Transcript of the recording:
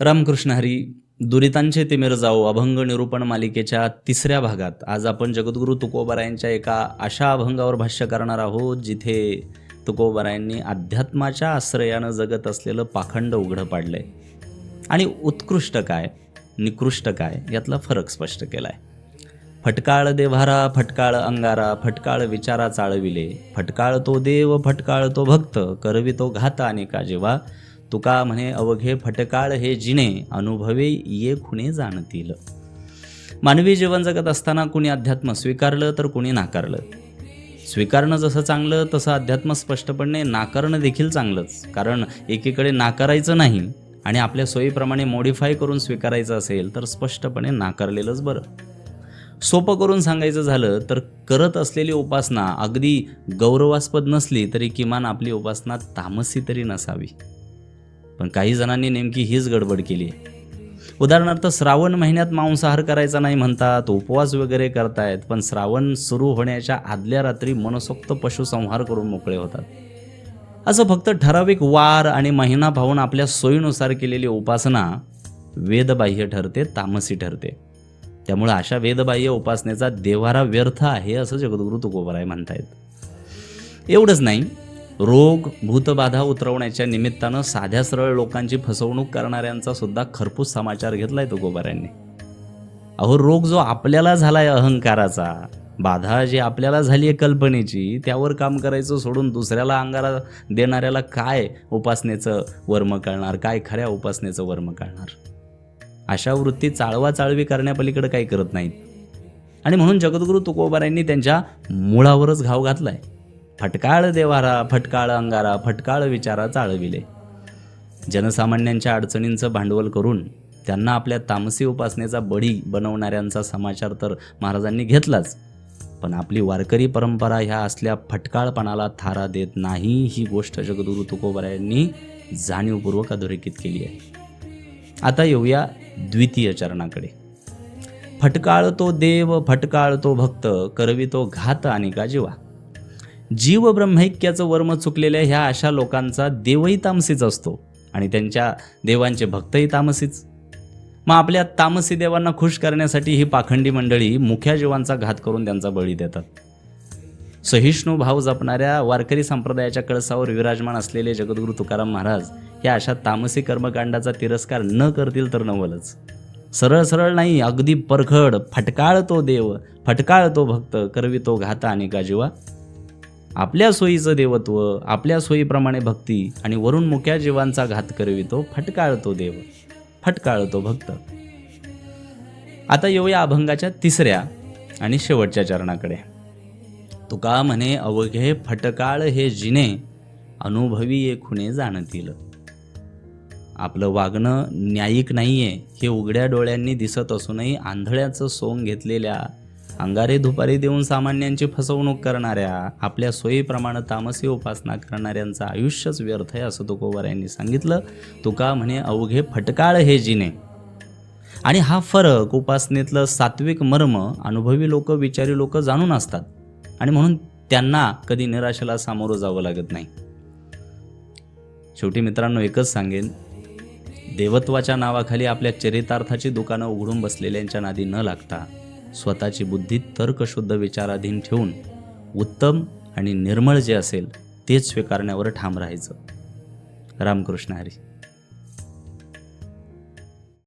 रामकृष्ण हरी दुरितांचे तिमिर जाओ अभंग निरूपण मालिकेच्या तिसऱ्या भागात. आज आपण जगद्गुरू तुकोबारायांच्या एका अशा अभंगावर भाष्य करणार आहोत जिथे तुकोबारायांनी अध्यात्माच्या आश्रयानं जगत असलेलं पाखंड उघडं पाडलंय. आणि उत्कृष्ट काय निकृष्ट काय यातला फरक स्पष्ट केलाय. फटकाळ देव्हारा फटकाळ अंगारा फटकाळ विचारा चाळविले. फटकाळ तो देव फटकाळ तो भक्त करवितो घाता आणि का जेव्हा तुका म्हणे अवघे फटकाळ हे जिने अनुभवे ये खुणे जाणतील. मानवी जीवन जगत असताना कुणी अध्यात्म स्वीकारलं तर कुणी नाकारलं. स्वीकारणं जसं चांगलं तसं अध्यात्म स्पष्टपणे नाकारणं देखील चांगलंच. कारण एकीकडे नाकारायचं नाही आणि आपल्या सोयीप्रमाणे मॉडिफाय करून स्वीकारायचं असेल तर स्पष्टपणे नाकारलेलंच बरं. सोपं करून सांगायचं झालं तर करत असलेली उपासना अगदी गौरवास्पद नसली तरी किमान आपली उपासना तामसी तरी नसावी. पण काही जणांनी नेमकी हीच गडबड केली आहे. उदाहरणार्थ श्रावण महिन्यात मांसाहार करायचा नाही म्हणतात उपवास वगैरे करतायत पण श्रावण सुरू होण्याच्या आदल्या रात्री मनसोक्त पशुसंहार करून मोकळे होतात. असं फक्त ठराविक वार आणि महिना पाहून आपल्या सोयीनुसार केलेली उपासना वेदबाह्य ठरते तामसी ठरते. त्यामुळे अशा वेदबाह्य उपासनेचा देवारा व्यर्थ आहे असं जगद्गुरु तुकोबराय म्हणतायत. एवढंच नाही रोग भूतबाधा उतरवण्याच्या निमित्तानं साध्या सरळ लोकांची फसवणूक करणाऱ्यांचा सुद्धा खरपूस समाचार घेतलाय तुकोबाऱ्यांनी अहो रोग जो आपल्याला झालाय अहंकाराचा बाधा जी आपल्याला झाली आहे कल्पनेची त्यावर काम करायचं सोडून दुसऱ्याला अंगारा देणाऱ्याला काय उपासनेचं वर्म कळणार काय खऱ्या उपासनेचं वर्म कळणार? अशा वृत्ती चाळवा चाळवी करण्यापलीकडे काही करत नाहीत. आणि म्हणून जगद्गुरू तुकोबारांनी त्यांच्या मुळावरच घाव घातलाय. फटकाळ देवारा फटकाळ अंगारा फटकाळ विचारा चाळविले. जनसामान्यांच्या अडचणींचं भांडवल करून त्यांना आपल्या तामसी उपासनेचा बळी बनवणाऱ्यांचा समाचार तर महाराजांनी घेतलाच. पण आपली वारकरी परंपरा ह्या असल्या फटकाळपणाला थारा देत नाही ही गोष्ट जगदुरू तुकोबारायांनी जाणीवपूर्वक अधोरेखित केली आहे. आता येऊया द्वितीय चरणाकडे. फटकाळ तो देव फटकाळ तो भक्त करवितो घात आणि का जीवा. जीव ब्रह्मैक्याचं वर्म चुकलेल्या ह्या अशा लोकांचा देवही तामसीच असतो आणि त्यांच्या देवांचे भक्तही तामसीच. मग आपल्या तामसी देवांना खुश करण्यासाठी ही पाखंडी मंडळी मुख्या जीवांचा घात करून त्यांचा बळी देतात. सहिष्णू भाव जपणाऱ्या वारकरी संप्रदायाच्या कळसावर विराजमान असलेले जगद्गुरू तुकाराम महाराज या अशा तामसी कर्मकांडाचा तिरस्कार न करतील तर नवलच. सरळ सरळ नाही अगदी परखड फटकाळ तो देव फटकाळ तो भक्त करवितो घाता आणि का जीवा. आपल्या सोयीचं देवत्व आपल्या सोयीप्रमाणे भक्ती आणि वरून मुक्या जीवांचा घात करवितो फटकाळतो देव. फटकाळतो भक्त. आता येऊया अभंगाच्या तिसऱ्या आणि शेवटच्या चरणाकडे. तुका म्हणे अवघे फटकाळ हे जिने अनुभवी ये खुणे जाणतील. आपलं वागणं न्यायिक नाहीये हे उघड्या डोळ्यांनी दिसत असूनही आंधळ्याचं सोंग घेतलेल्या अंगारे दुपारी देऊन सामान्यांची फसवणूक करणाऱ्या आपल्या सोयीप्रमाणे तामसी उपासना करणाऱ्यांचं आयुष्यच व्यर्थ आहे असं तुकोबार यांनी सांगितलं. तुका म्हणे अवघे फटकाळ हे जिने. आणि हा फरक उपासनेतलं सात्विक मर्म अनुभवी लोक विचारी लोक जाणून असतात. आणि म्हणून त्यांना कधी निराशेला सामोरं जावं लागत नाही. शेवटी मित्रांनो एकच सांगेन. देवत्वाच्या नावाखाली आपल्या चरितार्थाची दुकानं उघडून बसलेल्यांच्या नादी न लागता स्वतःची बुद्धी तर्कशुद्ध विचाराधीन ठेवून उत्तम आणि निर्मळ जे असेल तेच स्वीकारण्यावर ठाम राहायचं. रामकृष्ण हरी.